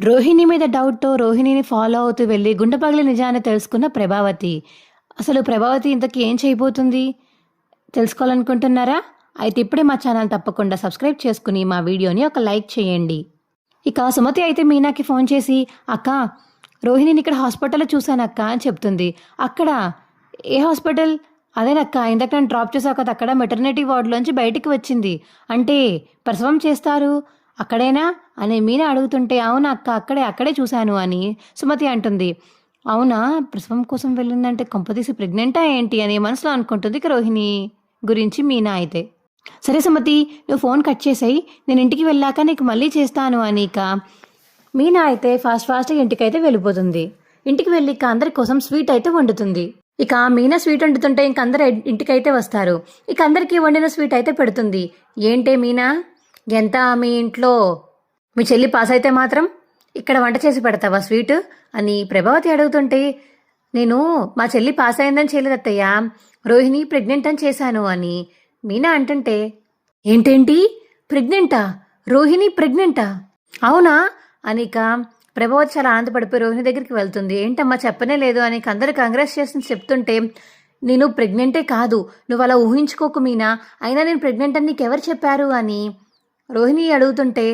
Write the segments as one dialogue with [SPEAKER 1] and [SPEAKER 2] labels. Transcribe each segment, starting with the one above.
[SPEAKER 1] రోహిణి మీద డౌట్తో రోహిణిని ఫాలో అవుతూ వెళ్ళి గుండెపగిలి నిజాన్ని తెలుసుకున్న ప్రభావతి అసలు ప్రభావతి ఇంతకీ ఏం చేయబోతుంది? తెలుసుకోవాలనుకుంటున్నారా? అయితే ఇప్పుడే మా ఛానల్ తప్పకుండా సబ్స్క్రైబ్ చేసుకుని మా వీడియోని ఒక లైక్ చేయండి. ఇక సుమతి అయితే మీనాకి ఫోన్ చేసి అక్క రోహిణిని ఇక్కడ హాస్పిటల్లో చూశానక్క అని చెప్తుంది. అక్కడ? ఏ హాస్పిటల్? అదేనక్క ఇందాక నేను డ్రాప్ చేసాక అక్కడ మెటర్నిటీ వార్డులోంచి బయటికి వచ్చింది. అంటే ప్రసవం చేస్తారు? అక్కడేనా? అని మీనా అడుగుతుంటే అవునా అక్క అక్కడే అక్కడే చూశాను అని సుమతి అంటుంది. అవునా? ప్రసవం కోసం వెళ్ళిందంటే కొంపదీసి ప్రెగ్నెంటా ఏంటి అని మనసులో అనుకుంటుంది ఇక రోహిణి గురించి మీనా అయితే. సరే సుమతి నువ్వు ఫోన్ కట్ చేసాయి. నేను ఇంటికి వెళ్ళాక నీకు మళ్ళీ చేస్తాను అని ఇక మీనా అయితే ఫాస్ట్ ఫాస్ట్గా ఇంటికైతే వెళ్ళిపోతుంది. ఇంటికి వెళ్ళి ఇక అందరి కోసం స్వీట్ అయితే వండుతుంది. ఇక మీనా స్వీట్ వండుతుంటే ఇంక అందరు ఇంటికైతే వస్తారు. ఇక అందరికీ వండిన స్వీట్ అయితే పెడుతుంది. ఏంటే మీనా? ఎంత మీ ఇంట్లో? మీ చెల్లి పాస్ అయితే మాత్రం ఇక్కడ వంట చేసి పెడతావా స్వీట్? అని ప్రభావతి అడుగుతుంటే నేను మా చెల్లి పాస్ అయిందని చేయలేదు అత్తయ్య రోహిణి ప్రెగ్నెంట్ అని చేశాను అని మీనా అంటుంటే ఏంటేంటి? ప్రెగ్నెంటా? రోహిణి ప్రెగ్నెంటా? అవునా? అనిక ప్రభావతి చాలా ఆనందపడిపోయి రోహిణి దగ్గరికి వెళ్తుంది. ఏంటమ్మా చెప్పనే లేదు అని అందరు కంగ్రెస్ చేసిన చెప్తుంటే నేను ప్రెగ్నెంటే కాదు నువ్వు అలా ఊహించుకోకు మీనా. అయినా నేను ప్రెగ్నెంట్ అని నీకెవరు చెప్పారు అని రోహిణి అడుగుతుంటే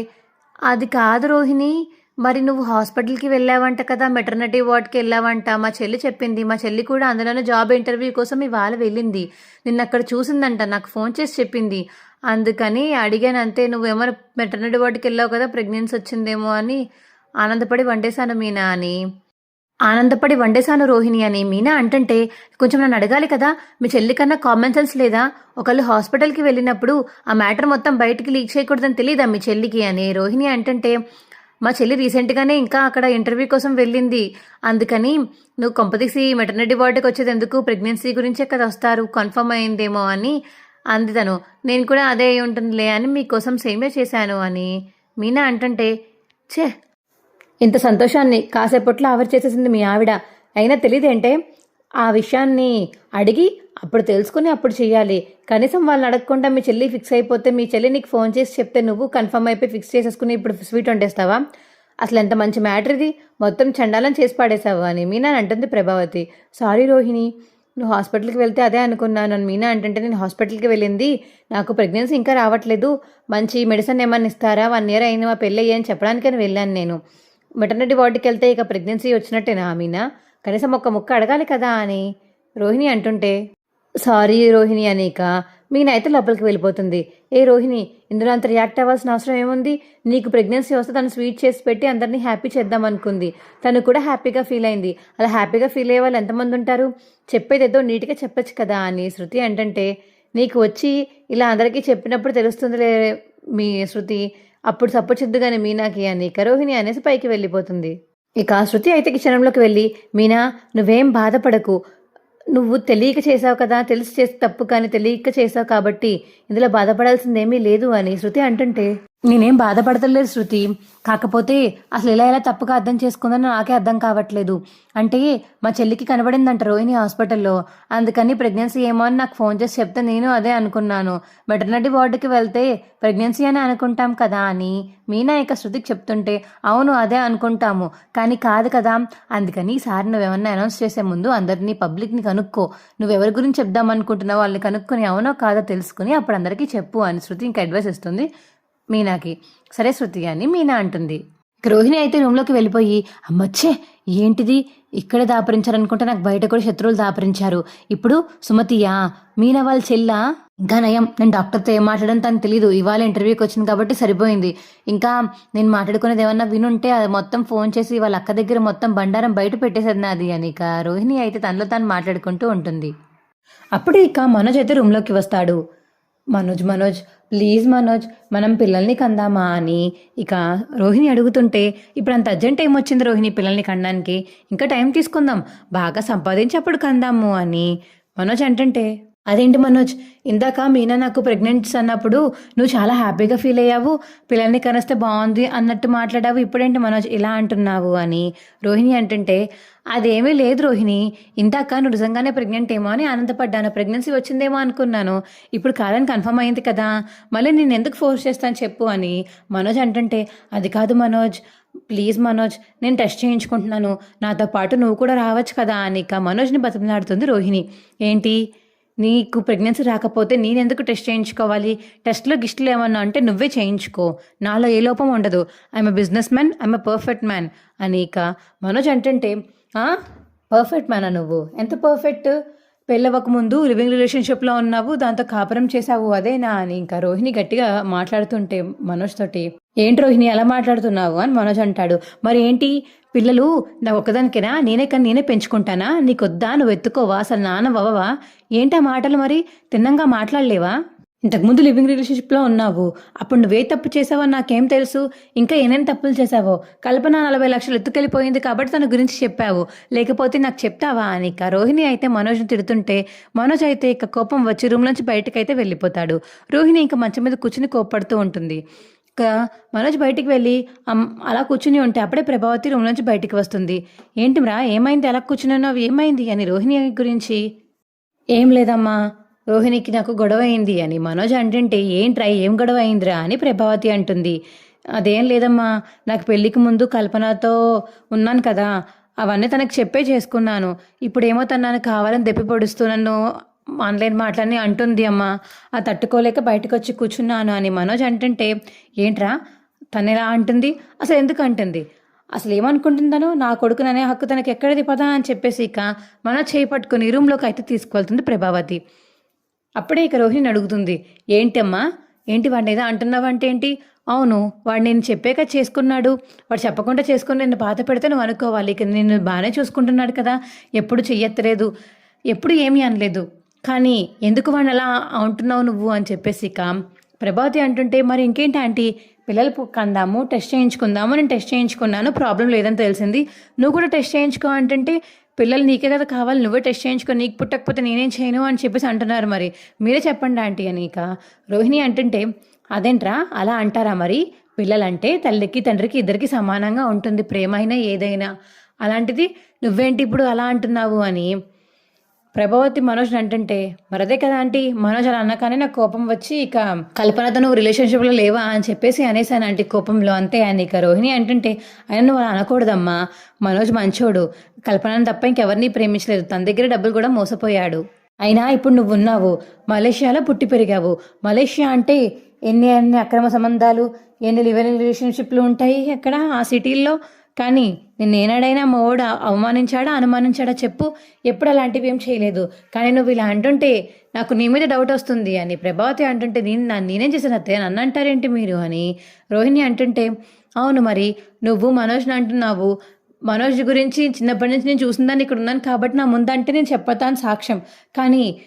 [SPEAKER 1] అది కాదు రోహిణి మరి నువ్వు హాస్పిటల్కి వెళ్ళావంట కదా మెటర్నిటీ వార్డ్కి వెళ్ళావంట మా చెల్లి చెప్పింది మా చెల్లి కూడా అందులోనే జాబ్ ఇంటర్వ్యూ కోసం ఇవాళ వెళ్ళింది నిన్న అక్కడ చూసిందంట నాకు ఫోన్ చేసి చెప్పింది అందుకని అడిగాను అంతే నువ్వేమైనా మెటర్నిటీ వార్డ్కి వెళ్ళావు కదా ప్రెగ్నెన్సీ వచ్చిందేమో అని ఆనందపడి వండేశాను మీనా అని. ఆనందపడి వండేశాను రోహిణి అని. మీనా అంటుంటే కొంచెం నన్ను అడగాలి కదా? మీ చెల్లి కన్నా కామన్ సెన్స్ లేదా? ఒకళ్ళు హాస్పిటల్కి వెళ్ళినప్పుడు ఆ మ్యాటర్ మొత్తం బయటికి లీక్ చేయకూడదని తెలియదా మీ చెల్లికి? అని రోహిణి అంటుంటే మా చెల్లి రీసెంట్గానే ఇంకా అక్కడ ఇంటర్వ్యూ కోసం వెళ్ళింది. అందుకని నువ్వు కొంపదీసి మెటర్నిటీ వార్డుకి వచ్చేది ఎందుకు ప్రెగ్నెన్సీ గురించే కదా వస్తారు. కన్ఫర్మ్ అయిందేమో అని అంది తను. నేను కూడా అదే అయి ఉంటుందిలే అని మీకోసం సేమే చేశాను అని మీనా అంటుంటే ఛే ఇంత సంతోషాన్ని కాసేపట్లో ఆవిరి చేసేసింది మీ ఆవిడ. అయినా తెలియదేంటే ఆ విషయాన్ని అడిగి అప్పుడు తెలుసుకుని అప్పుడు చెయ్యాలి. కనీసం వాళ్ళని అడగకుండా మీ చెల్లి ఫిక్స్ అయిపోతే మీ చెల్లి నీకు ఫోన్ చేసి చెప్తే నువ్వు కన్ఫర్మ్ అయిపోయి ఫిక్స్ చేసేసుకుని ఇప్పుడు స్వీట్ వండేస్తావా? అసలు ఎంత మంచి మ్యాటర్ ఇది. మొత్తం చండాలం చేసి పాడేశావు అని మీనా అంటుంది ప్రభావతి. సారీ రోహిణి నువ్వు హాస్పిటల్కి వెళ్తే అదే అనుకున్నాను అని మీనా అంటుంటే నేను హాస్పిటల్కి వెళ్ళింది. నాకు ప్రెగ్నెన్సీ ఇంకా రావట్లేదు. మంచి మెడిసిన్ ఏమన్నా ఇస్తారా? వన్ ఇయర్ అయిన మా పెళ్ళి అని చెప్పడానికని వెళ్ళాను నేను. మెటర్నిటీ వార్డుకి వెళ్తే ఇక ప్రెగ్నెన్సీ వచ్చినట్టేనా మీనా కనీసం ఒక్క ముక్క అడగాలి కదా అని రోహిణి అంటుంటే సారీ రోహిణి అనేక మీనైతే లోపలికి వెళ్ళిపోతుంది. ఏ రోహిణి ఇందులో అంత రియాక్ట్ అవ్వాల్సిన అవసరం ఏముంది? నీకు ప్రెగ్నెన్సీ వస్తే తను స్వీట్ చేసి పెట్టి అందరినీ హ్యాపీ చేద్దాం అనుకుంది. తను కూడా హ్యాపీగా ఫీల్ అయింది. అలా హ్యాపీగా ఫీల్ అయ్యే వాళ్ళు ఎంతమంది ఉంటారు? చెప్పేది ఏదో నీట్గా చెప్పొచ్చు కదా అని శృతి ఏంటంటే నీకు వచ్చి ఇలా అందరికీ చెప్పినప్పుడు తెలుస్తుందిలే మీ శృతి. అప్పుడు సపోర్ట్ కానీ మీనాకి అని కరోహిణి అనేసి పైకి వెళ్ళిపోతుంది. ఇక శృతి అయితే క్షణంలోకి వెళ్ళి మీనా నువ్వేం బాధపడకు. నువ్వు తెలియక చేసావు కదా తెలిసి చేసి తప్పు కానీ తెలియక చేసావు కాబట్టి ఇందులో బాధపడాల్సిందేమీ లేదు అని శృతి అంటుంటే నేనేం బాధపడతలేదు శృతి. కాకపోతే అసలు ఎలా ఎలా తప్పుగా అర్థం చేసుకుందని నాకే అర్థం కావట్లేదు. అంటే మా చెల్లికి కనబడిందంట రోహిణి హాస్పిటల్లో. అందుకని ప్రెగ్నెన్సీ ఏమో అని నాకు ఫోన్ చేసి చెప్తే నేను అదే అనుకున్నాను. మెటర్నటీ వార్డుకి వెళ్తే ప్రెగ్నెన్సీ అని అనుకుంటాం కదా అని మీనా ఇక శృతికి చెప్తుంటే అవును అదే అనుకుంటాము. కానీ కాదు కదా. అందుకని ఈసారి నువ్వేమన్నా అనౌన్స్ చేసే ముందు అందరినీ పబ్లిక్ని కనుక్కో. నువ్వెవరి గురించి చెప్దాం అనుకుంటున్నావు వాళ్ళని కనుక్కొని అవునో కాదో తెలుసుకుని అప్పుడు అందరికీ చెప్పు అని శృతి ఇంకా అడ్వైస్ ఇస్తుంది. మీనాకి. సరే శృతి అని మీనా అంటుంది. రోహిణి అయితే రూమ్లోకి వెళ్ళిపోయి అమ్మొచ్చే ఏంటిది? ఇక్కడే దాపరించారనుకుంటే నాకు బయట కూడా శత్రువులు దాపరించారు. ఇప్పుడు సుమతియా మీనా వాళ్ళ చెల్లా? ఇంకా నయం నేను డాక్టర్తో ఏం మాట్లాడడం తనకు తెలియదు ఇవాళ ఇంటర్వ్యూకి వచ్చింది కాబట్టి సరిపోయింది. ఇంకా నేను మాట్లాడుకునేది ఏమన్నా వినుంటే అది మొత్తం ఫోన్ చేసి వాళ్ళ అక్క దగ్గర మొత్తం బండారం బయట పెట్టేసేది నాది అని ఇక రోహిణి అయితే తనలో తాను మాట్లాడుకుంటూ ఉంటుంది. అప్పుడు ఇక మనోజ్ అయితే రూమ్లోకి వస్తాడు. మనోజ్ మనోజ్ ప్లీజ్ మనోజ్ మనం పిల్లల్ని కందామా అని. ఇక రోహిణి అడుగుతుంటే ఇప్పుడు అంత అర్జెంట్ వచ్చింది రోహిణి పిల్లల్ని కనడానికి ఇంకా టైం తీసుకుందాం. బాగా సంపాదించి అప్పుడు కందాము అని. మనోజ్ అంటుంటే అదేంటి మనోజ్? ఇందాక మీనా నాకు ప్రెగ్నెంట్స్ అన్నప్పుడు నువ్వు చాలా హ్యాపీగా ఫీల్ అయ్యావు. పిల్లల్ని కనిస్తే బాగుంది అన్నట్టు మాట్లాడావు. ఇప్పుడేంటి మనోజ్ ఇలా అంటున్నావు అని. రోహిణి అంటుంటే అదేమీ లేదు రోహిణి. ఇందాక నువ్వు నిజంగానే ప్రెగ్నెంట్ ఏమో అని ఆనందపడ్డాను. ప్రెగ్నెన్సీ వచ్చిందేమో అనుకున్నాను. ఇప్పుడు కాదని కన్ఫర్మ్ అయింది కదా. మళ్ళీ నేను ఎందుకు ఫోర్స్ చేస్తాను చెప్పు అని మనోజ్ అంటుంటే అది కాదు మనోజ్. ప్లీజ్ మనోజ్ నేను టెస్ట్ చేయించుకుంటున్నాను. నాతో పాటు నువ్వు కూడా రావచ్చు కదా అని ఇక మనోజ్ని బతిమలాడుతుంది రోహిణి. ఏంటి? నీకు ప్రెగ్నెన్సీ రాకపోతే నేనెందుకు టెస్ట్ చేయించుకోవాలి? టెస్ట్లో గిస్టులు ఏమన్నా అంటే నువ్వే చేయించుకో. నాలో ఏ లోపం ఉండదు. I'm a business man I'm a perfect man అని ఇక మనోజ్ అంటుంటే పర్ఫెక్ట్ మ్యానా నువ్వు? ఎంత పర్ఫెక్ట్ పెళ్ళవక ముందు లివింగ్ రిలేషన్షిప్లో ఉన్నావు దాంతో కాపురం చేసావు అదేనా? అని ఇంకా రోహిణి గట్టిగా మాట్లాడుతుంటే మనోజ్ తోటి ఏంటి రోహిణి ఎలా మాట్లాడుతున్నావు? అని మనోజ్ అంటాడు. మరి ఏంటి పిల్లలు నా ఒక్కదానికేనా? నేనే కానీ నేనే పెంచుకుంటానా? నీకొద్దా? నువ్వు ఎత్తుకోవా అసలు నాన్న వవ్వవా? ఏంటి ఆ మాటలు మరి? తిన్నంగా మాట్లాడలేవా? ఇంతకుముందు లివింగ్ రిలేషన్షిప్లో ఉన్నావు. అప్పుడు నువ్వే తప్పు చేసావో నాకేం తెలుసు? ఇంకా ఏమేం తప్పులు చేసావో? కల్పన నలభై లక్షలు ఎత్తుకెళ్ళిపోయింది కాబట్టి తన గురించి చెప్పావు. లేకపోతే నాకు చెప్తావా అని ఇక రోహిణి అయితే మనోజ్ని తిడుతుంటే మనోజ్ అయితే ఇక కోపం వచ్చి రూమ్ నుంచి బయటకు అయితే వెళ్ళిపోతాడు. రోహిణి ఇంకా మంచం మీద కూర్చుని కోప్పడుతూ ఉంటుంది. మనోజ్ బయటికి వెళ్ళి అలా కూర్చుని ఉంటే అప్పుడే ప్రభావతి రూమ్ నుంచి బయటికి వస్తుంది. ఏంటిమ్రా ఏమైంది? అలా కూర్చున్నావు ఏమైంది? అని రోహిణి గురించి ఏం లేదమ్మా రోహిణికి నాకు గొడవ అయింది అని మనోజ్ అంటుంటే ఏంట్రా ఏం గొడవ అయిందిరా అని ప్రభావతి అంటుంది. అదేం లేదమ్మా నాకు పెళ్ళికి ముందు కల్పనతో ఉన్నాను కదా అవన్నీ తనకు చెప్పే చేసుకున్నాను. ఇప్పుడేమో తను నన్ను కావాలని దెప్పి పొడుస్తూ నన్ను ఆన్లైన్ మాటలని అంటుంది అమ్మా. ఆ తట్టుకోలేక బయటకు వచ్చి కూర్చున్నాను అని మనోజ్ అంటుంటే ఏంట్రా? తను ఎలా అంటుంది? అసలు ఎందుకు అంటుంది? అసలు ఏమనుకుంటుందనో? నా కొడుకుననే హక్కు తనకి ఎక్కడది పదా అని చెప్పేసి ఇక మనోజ్ చేయి పట్టుకుని రూమ్లోకి అయితే తీసుకువెళ్తుంది ప్రభావతి. అప్పుడే ఇక రోహిణి అడుగుతుంది ఏంటమ్మా? ఏంటి వాడిని ఏదో అంటున్నావంటే ఏంటి? అవును వాడు నేను చెప్పాక చేసుకున్నాడు. వాడు చెప్పకుండా చేసుకుని నేను బాధ పెడితే నువ్వు అనుకోవాలి. ఇక నేను బాగానే చూసుకుంటున్నాడు కదా. ఎప్పుడు చెయ్యత్తలేదు. ఎప్పుడు ఏమీ అనలేదు. కానీ ఎందుకు వాడిని అలా అంటున్నావు నువ్వు అని చెప్పేసి ఇక ప్రభావతి అంటుంటే మరి ఇంకేంటి ఆంటీ? పిల్లలు కందాము టెస్ట్ చేయించుకుందాము నేను టెస్ట్ చేయించుకున్నాను ప్రాబ్లం లేదని తెలిసింది. నువ్వు కూడా టెస్ట్ చేయించుకో అంటుంటే పిల్లలు నీకే కదా కావాలి నువ్వే టెస్ట్ చేయించుకో నీకు పుట్టకపోతే నేనేం చేయను అని చెప్పేసి అంటున్నారు మరి. మీరే చెప్పండి ఆంటీ అని ఇక రోహిణి అంటుంటే అదేంట్రా? అలా అంటారా మరి? పిల్లలంటే తల్లికి తండ్రికి ఇద్దరికి సమానంగా ఉంటుంది ప్రేమ అయినా ఏదైనా. అలాంటిది నువ్వేంటి ఇప్పుడు అలా అంటున్నావు అని ప్రభావతి మనోజ్ అంటుంటే మరదే కదా ఆంటీ మనోజ్ అలా అన్నకానే నాకు కోపం వచ్చి ఇక కల్పనతో నువ్వు రిలేషన్షిప్లో లేవా అని చెప్పేసి అనేసాను ఆంటీ కోపంలో. అంతే అని ఇక రోహిణి అంటుంటే ఆయన నువ్వు అలా అనకూడదమ్మా మనోజ్ మంచోడు. కల్పనను తప్ప ఇంకెవరిని ప్రేమించలేదు. తన దగ్గర డబ్బులు కూడా మోసపోయాడు. అయినా ఇప్పుడు నువ్వు ఉన్నావు మలేషియాలో పుట్టి పెరిగావు. మలేషియా అంటే ఎన్ని ఎన్ని అక్రమ సంబంధాలు ఎన్ని లివెల్ రిలేషన్షిప్లు ఉంటాయి అక్కడ ఆ సిటీల్లో కానీ నిన్ను మా మోడు అవమానించాడా? అనుమానించాడా? చెప్పు. ఎప్పుడు అలాంటివి ఏం చేయలేదు. కానీ నువ్వు ఇలా అంటుంటే నాకు నీ మీద డౌట్ వస్తుంది అని ప్రభావతి అంటుంటే నేను నా నేనేం చేశాను అత్తయ్య? నన్ను అంటారేంటి మీరు అని రోహిణి అంటుంటే అవును మరి నువ్వు మనోజ్ని అంటున్నావు. మనోజ్ గురించి చిన్నప్పటి నుంచి నేను చూసిందని ఇక్కడ ఉన్నాను కాబట్టి నా ముందంటే నేను చెప్పతాను సాక్ష్యం. కానీ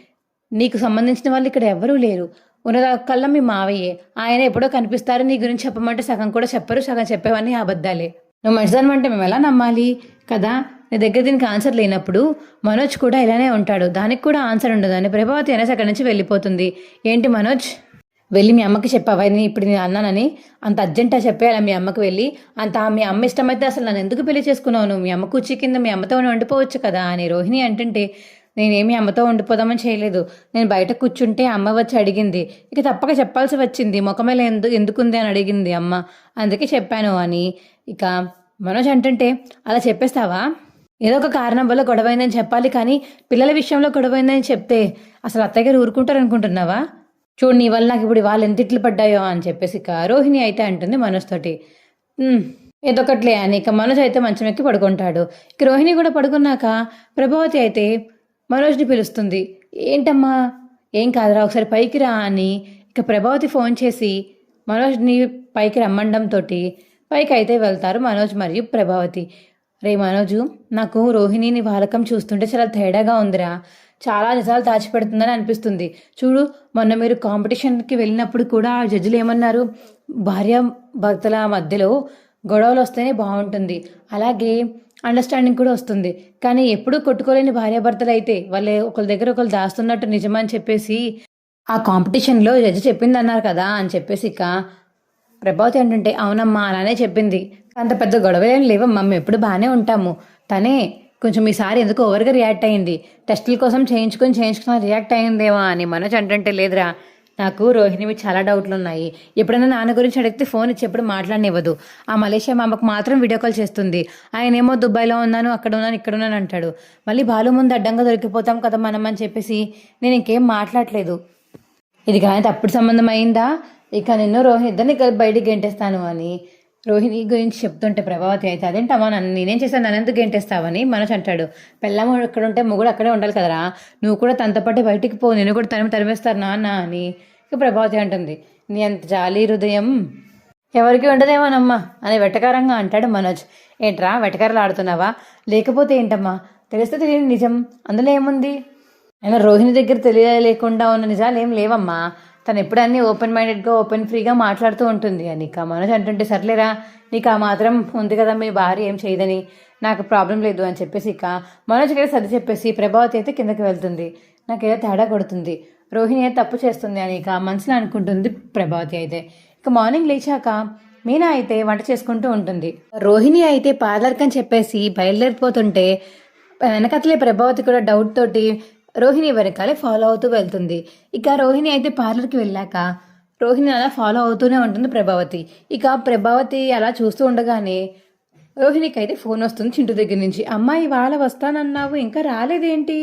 [SPEAKER 1] నీకు సంబంధించిన వాళ్ళు ఇక్కడ ఎవరూ లేరు. ఉన్నదక్కల్లా మీ మావయ్యే. ఆయన ఎప్పుడో కనిపిస్తారు నీ గురించి చెప్పమంటే సగం కూడా చెప్పరు సగం చెప్పేవన్నీ అబద్ధాలే. నువ్వు మంచిదనమంటే మేము ఎలా నమ్మాలి? కదా? నీ దగ్గర దీనికి ఆన్సర్ లేనప్పుడు మనోజ్ కూడా ఇలానే ఉంటాడు. దానికి కూడా ఆన్సర్ ఉండదు. అని ప్రభావతి అనేసి అక్కడి నుంచి వెళ్ళిపోతుంది. ఏంటి మనోజ్? వెళ్ళి మీ అమ్మకి చెప్పావా? నేను ఇప్పుడు నేను అన్నానని అంత అర్జెంటా చెప్పేయాలి మీ అమ్మకి వెళ్ళి? అంత మీ అమ్మ ఇష్టమైతే అసలు నన్ను ఎందుకు పెళ్ళి చేసుకున్నావు నువ్వు? మీ అమ్మ కూర్చి కింద మీ అమ్మతో వండిపోవచ్చు కదా? అని రోహిణి అంటుంటే నేనేమి అమ్మతో వండిపోదామని చేయలేదు. నేను బయట కూర్చుంటే అమ్మ వచ్చి అడిగింది. ఇక తప్పక చెప్పాల్సి వచ్చింది. ముఖమేలా ఎందు ఎందుకుంది అని అడిగింది అమ్మ. అందుకే చెప్పాను అని ఇక మనోజ్ అంటుంటే అలా చెప్పేస్తావా? ఏదో ఒక కారణం వల్ల గొడవైందని చెప్పాలి కానీ పిల్లల విషయంలో గొడవైందని చెప్తే అసలు అత్తగారు ఊరుకుంటారు అనుకుంటున్నావా చూడు నీ వల్ల నాకు ఇప్పుడు వాళ్ళు ఎంత ఇట్లు పడ్డాయో అని చెప్పేసి ఇక రోహిణి అయితే అంటుంది మనోజ్ తోటి. ఏదో ఒకట్లే అని ఇక మనోజ్ అయితే మంచం ఎక్కి పడుకుంటాడు. ఇక రోహిణి కూడా పడుకున్నాక ప్రభావతి అయితే మనోజ్ని పిలుస్తుంది. ఏంటమ్మా? ఏం కాదురా ఒకసారి పైకి రా అని ఇక ప్రభావతి ఫోన్ చేసి మనోజ్ని పైకి రమ్మండంతో పైకి అయితే వెళ్తారు మనోజ్ మరియు ప్రభావతి. రే మనోజు నాకు రోహిణిని వాలకం చూస్తుంటే చాలా తేడాగా ఉందిరా. చాలా నిజాలు దాచిపెడుతుందని అనిపిస్తుంది. చూడు మొన్న మీరు కాంపిటీషన్కి వెళ్ళినప్పుడు కూడా ఆ జడ్జిలు ఏమన్నారు? భార్య భర్తల మధ్యలో గొడవలు వస్తేనే బాగుంటుంది. అలాగే అండర్స్టాండింగ్ కూడా వస్తుంది. కానీ ఎప్పుడూ కొట్టుకోలేని భార్యాభర్తలు అయితే వాళ్ళే ఒకరి దగ్గర ఒకరు దాస్తున్నట్టు నిజమని చెప్పేసి ఆ కాంపిటీషన్లో జడ్జి చెప్పింది అన్నారు కదా అని చెప్పేసి ఇక ప్రభావతి ఏంటంటే అవునమ్మా అలానే చెప్పింది. అంత పెద్ద గొడవలేం లేవమ్మా మేము ఎప్పుడు బాగానే ఉంటాము. తనే కొంచెం ఈసారి ఎందుకు ఓవర్గా రియాక్ట్ అయింది. టెస్టుల కోసం చేయించుకొని చేయించుకున్న రియాక్ట్ అయిందేమో అని మనోజ్ అంటే లేదురా నాకు రోహిణి మీద చాలా డౌట్లు ఉన్నాయి ఎప్పుడైనా నాన్న గురించి అడిగితే ఫోన్ ఇచ్చి ఎప్పుడు మాట్లాడనివ్వదు. ఆ మలేషియా మామకు మాత్రం వీడియో కాల్ చేస్తుంది. ఆయన ఏమో దుబాయ్లో ఉన్నాను అక్కడ ఉన్నాను ఇక్కడ ఉన్నాను అంటాడు. మళ్ళీ బాలు ముందు అడ్డంగా దొరికిపోతాం కదా మనం అని చెప్పేసి నేను ఇంకేం మాట్లాడలేదు ఇది కానీ తప్పుడు సంబంధం అయిందా? ఇక నిన్ను రోహిణి ఇద్దరిని కలిపి బయటికి గెంటేస్తాను అని. రోహిణి గురించి చెప్తుంటే ప్రభావతి అయితే అదేంటమ్మా నన్ను నేనేం చేశాను? నన్ను ఎందుకు గెంటేస్తావని మనసు అంటాడు. పెళ్ళమ్మ ఇక్కడ ఉంటే మొగుడు అక్కడే ఉండాలి కదరా. నువ్వు కూడా తనతో పాటు బయటికి పో. నేను కూడా తరిమి తరిమేస్తారు నాన్న అని ఇక ప్రభావతి అంటుంది. నీ అంత జాలి హృదయం ఎవరికి ఉండదేమోనమ్మా అని వెటకారంగా అంటాడు మనోజ్. ఏంట్రా వెటకారాలు ఆడుతున్నావా? లేకపోతే ఏంటమ్మా? తెలిస్తే తెలియని నిజం. అందులో ఏముంది? అయినా రోహిణి దగ్గర తెలియలేకుండా ఉన్న నిజాలు ఏం లేవమ్మా. తను ఎప్పుడు అన్నీ ఓపెన్ మైండెడ్గా ఓపెన్ ఫ్రీగా మాట్లాడుతూ ఉంటుంది. అని ఇక మనోజ్ అంటుంటే సర్లేరా నీకు ఆ మాత్రం ఉంది కదా మీ భార్య ఏం చేయదని? నాకు ప్రాబ్లం లేదు అని చెప్పేసి ఇక మనోజ్ కూడా సర్ది చెప్పేసి ప్రభావతి అయితే కిందకి వెళ్తుంది. నాకేదో తేడా కొడుతుంది. రోహిణి అయితే తప్పు చేస్తుంది అని ఇక మనసులో అనుకుంటుంది ప్రభావతి అయితే. ఇక మార్నింగ్ లేచాక మీనా అయితే వంట చేసుకుంటూ ఉంటుంది. రోహిణి అయితే పార్లర్కి అని చెప్పేసి బయలుదేరిపోతుంటే వెనకట్లే ప్రభావతి కూడా డౌట్ తోటి రోహిణి వెనకాలే ఫాలో అవుతూ వెళ్తుంది. ఇక రోహిణి అయితే పార్లర్కి వెళ్ళాక రోహిణి అలా ఫాలో అవుతూనే ఉంటుంది ప్రభావతి. ఇక ప్రభావతి అలా చూస్తూ ఉండగానే రోహిణికి అయితే ఫోన్ వస్తుంది చింటూ దగ్గర నుంచి. అమ్మాయి వాళ్ళ వస్తానన్నావు ఇంకా రాలేదేంటి?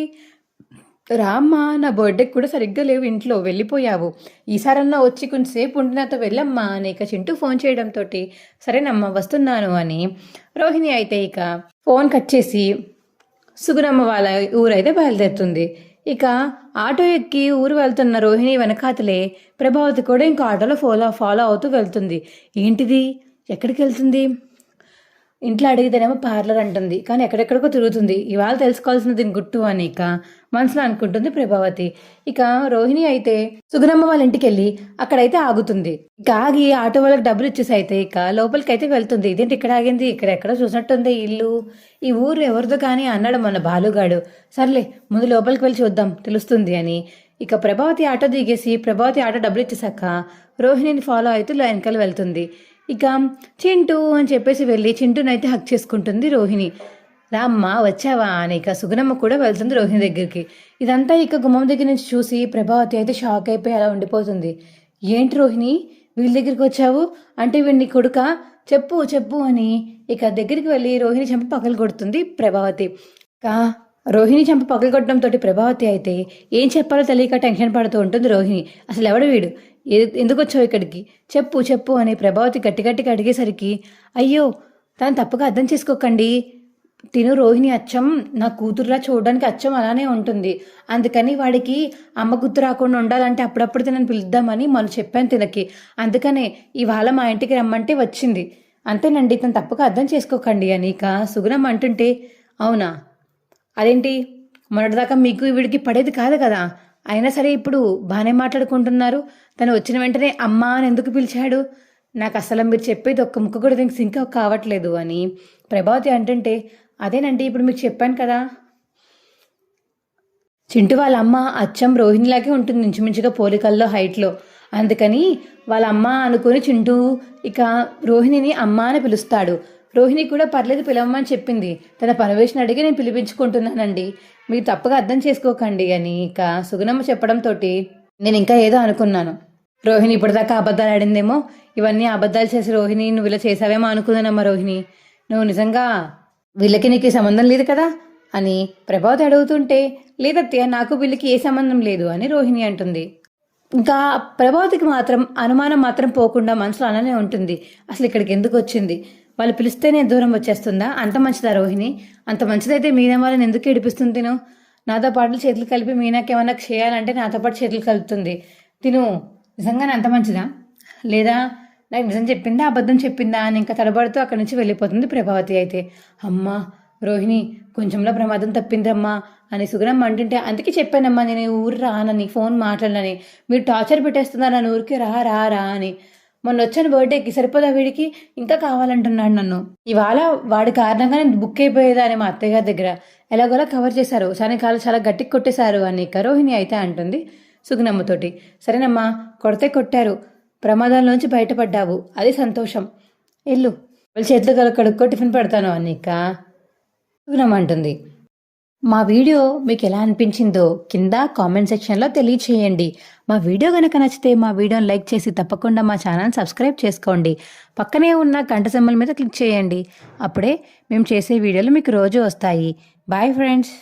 [SPEAKER 1] రామ్మా నా బర్త్డేకి కూడా సరిగ్గా లేవు ఇంట్లో వెళ్ళిపోయావు. ఈసారన్నా వచ్చి కొంచెంసేపు ఉండి నాతో వెళ్ళమ్మా అని ఇక చింటూ ఫోన్ చేయడంతో సరేనమ్మా వస్తున్నాను అని రోహిణి అయితే ఇక ఫోన్ కట్ చేసి సుగుణమ్మ వాళ్ళ ఊరైతే బయలుదేరుతుంది. ఇక ఆటో ఎక్కి ఊరు వెళ్తున్న రోహిణి వెనకాతలే ప్రభావతి కూడా ఇంకో ఆటోలో ఫాలో ఫాలో అవుతూ వెళ్తుంది. ఏంటిది? ఎక్కడికి వెళ్తుంది? ఇంట్లో అడిగితేనేమో పార్లర్ అంటుంది. కానీ ఎక్కడెక్కడికో తిరుగుతుంది. ఇవాళ తెలుసుకోవాల్సిన దీని గుట్టు అని ఇక మనసులో అనుకుంటుంది ప్రభావతి. ఇక రోహిణి అయితే సుగుణమ్మ వాళ్ళ ఇంటికి వెళ్ళి అక్కడైతే ఆగుతుంది. ఇక ఆగి ఆటో వాళ్ళకి డబ్బులు ఇచ్చేసి అయితే ఇక లోపలికి అయితే వెళ్తుంది. ఇదేంటి ఇక్కడ ఆగింది? ఇక్కడ ఎక్కడో చూసినట్టుంది ఇల్లు. ఈ ఊరు ఎవరిదో కానీ అన్నాడు మొన్న బాలుగాడు. సర్లే ముందు లోపలికి వెళ్ళి చూద్దాం తెలుస్తుంది అని. ఇక ప్రభావతి ఆటో దిగేసి ప్రభావతి ఆటో డబ్బులు ఇచ్చేసాక రోహిణిని ఫాలో అవుతూ వెనకాల వెళ్తుంది. ఇక చింటూ అని చెప్పేసి వెళ్ళి చింటూనైతే హక్ చేసుకుంటుంది రోహిణి. రామ్మ వచ్చావా? అని ఇక సుగుణమ్మ కూడా వెళ్తుంది రోహిణి దగ్గరికి. ఇదంతా ఇక గుమ్మం దగ్గర నుంచి చూసి ప్రభావతి అయితే షాక్ అయిపోయి అలా ఉండిపోతుంది. ఏంటి రోహిణి? వీళ్ళ దగ్గరికి వచ్చావు? అంటే వీడిని కొడుక? చెప్పు చెప్పు అని ఇక దగ్గరికి వెళ్ళి రోహిణి చంప పగలు కొడుతుంది ప్రభావతి. కా రోహిణి చంప పగలు కొట్టడంతో ప్రభావతి అయితే ఏం చెప్పాలో తెలియక టెన్షన్ పడుతూ ఉంటుంది రోహిణి. అసలు ఎవడు వీడు? ఎందుకు వచ్చావు ఇక్కడికి? చెప్పు చెప్పు అని ప్రభావతి గట్టి గట్టిగా అడిగేసరికి అయ్యో తను తప్పుగా అర్థం చేసుకోకండి. తిను రోహిణి అచ్చం నా కూతురులా చూడడానికి అచ్చం అలానే ఉంటుంది. అందుకని వాడికి అమ్మ గుర్తు రాకుండా ఉండాలంటే అప్పుడప్పుడు తినని పిలుద్దామని మనం చెప్పాను తినకి. అందుకనే ఇవాళ మా ఇంటికి రమ్మంటే వచ్చింది. అంతేనండి తను తప్పగా అర్థం చేసుకోకండి అని ఇక సుగుణం అంటుంటే అవునా? అదేంటి? మొన్నటిదాకా మీకు వీడికి పడేది కాదు కదా? అయినా సరే ఇప్పుడు బాగానే మాట్లాడుకుంటున్నారు. తను వచ్చిన వెంటనే అమ్మా అని ఎందుకు పిలిచాడు? నాకు అసలు మీరు చెప్పేది ఒక్క ముక్క కూడా దీనికి సింక్ కావట్లేదు అని. ప్రభావతి అంటుంటే అదేనండి ఇప్పుడు మీకు చెప్పాను కదా. చింటూ వాళ్ళ అమ్మ అచ్చం రోహిణిలాగే ఉంటుంది ఇంచుమించుగా పోలికల్లో హైట్లో. అందుకని వాళ్ళ అమ్మ అనుకుని చింటూ ఇక రోహిణిని అమ్మ అని పిలుస్తాడు. రోహిణి కూడా పర్లేదు పిలవమని చెప్పింది. తన పరవేశం అడిగి నేను పిలిపించుకుంటున్నానండి. మీరు తప్పుగా అర్థం చేసుకోకండి అని ఇక సుగుణమ్మ చెప్పడంతో నేను ఇంకా ఏదో అనుకున్నాను. రోహిణి ఇప్పటిదాకా అబద్ధాలు ఆడిందేమో? ఇవన్నీ అబద్ధాలు చేసి రోహిణి నువ్వు ఇలా చేసావేమో అనుకున్నానమ్మా రోహిణి. నువ్వు నిజంగా వీళ్ళకి నీకు సంబంధం లేదు కదా? అని ప్రభావతి అడుగుతుంటే లేదత్తయ్య నాకు వీళ్ళకి ఏ సంబంధం లేదు అని రోహిణి అంటుంది. ఇంకా ప్రభావతికి మాత్రం అనుమానం మాత్రం పోకుండా మనసులో అలానే ఉంటుంది. అసలు ఇక్కడికి ఎందుకు వచ్చింది? వాళ్ళు పిలిస్తేనే దూరం వచ్చేస్తుందా? అంత మంచిదా రోహిణి? అంత మంచిదైతే మీనా వాళ్ళని ఎందుకు ఏడిపిస్తుంది తిను? నాతో పాటు చేతులు కలిపి మీనాకి ఏమన్నా చేయాలంటే నాతో పాటు చేతులు కలుపుతుంది. తిను. నిజంగానే అంత మంచిదా? లేదా నాకు నిజం చెప్పిందా? అబద్ధం చెప్పిందా? అని ఇంకా తడబడుతూ అక్కడి నుంచి వెళ్ళిపోతుంది ప్రభావతి అయితే. అమ్మా రోహిణి కొంచెంలో ప్రమాదం తప్పిందమ్మా అని సుగరం అంటుంటే అందుకే చెప్పానమ్మా నేను ఊరు రానని ఫోన్ మాట్లాడనని. మీరు టార్చర్ పెట్టేస్తున్నారు నన్ను ఊరికి రా రా రా అని. మొన్న వచ్చిన బర్త్డేకి సరిపోదా వీడికి? ఇంకా కావాలంటున్నాడు నన్ను. ఇవాళ వాడి కారణంగా నేను బుక్ అయిపోయేదాని మా అత్తయ్య గారి దగ్గర. ఎలాగోలా కవర్ చేశారు. సరే చాలా గట్టికి కొట్టేశారు అని కరోహిణి రోహిణి అయితే అంటుంది సుగుణమ్మతోటి. సరేనమ్మా కొడితే కొట్టారు. ప్రమాదంలోంచి బయటపడ్డావు. అది సంతోషం. ఎల్లు వాళ్ళ చేతులు కల కడుక్కో టిఫిన్ పెడతాను అనిక సుగుణమ్మ అంటుంది. మా వీడియో మీకు ఎలా అనిపించిందో కింద కామెంట్ సెక్షన్లో తెలియచేయండి. మా వీడియో కనుక నచ్చితే మా వీడియోని లైక్ చేసి తప్పకుండా మా ఛానల్ సబ్స్క్రైబ్ చేసుకోండి. పక్కనే ఉన్న గంట సింబల్ మీద క్లిక్ చేయండి. అప్పుడే మేము చేసే వీడియోలు మీకు రోజు వస్తాయి. Bye friends.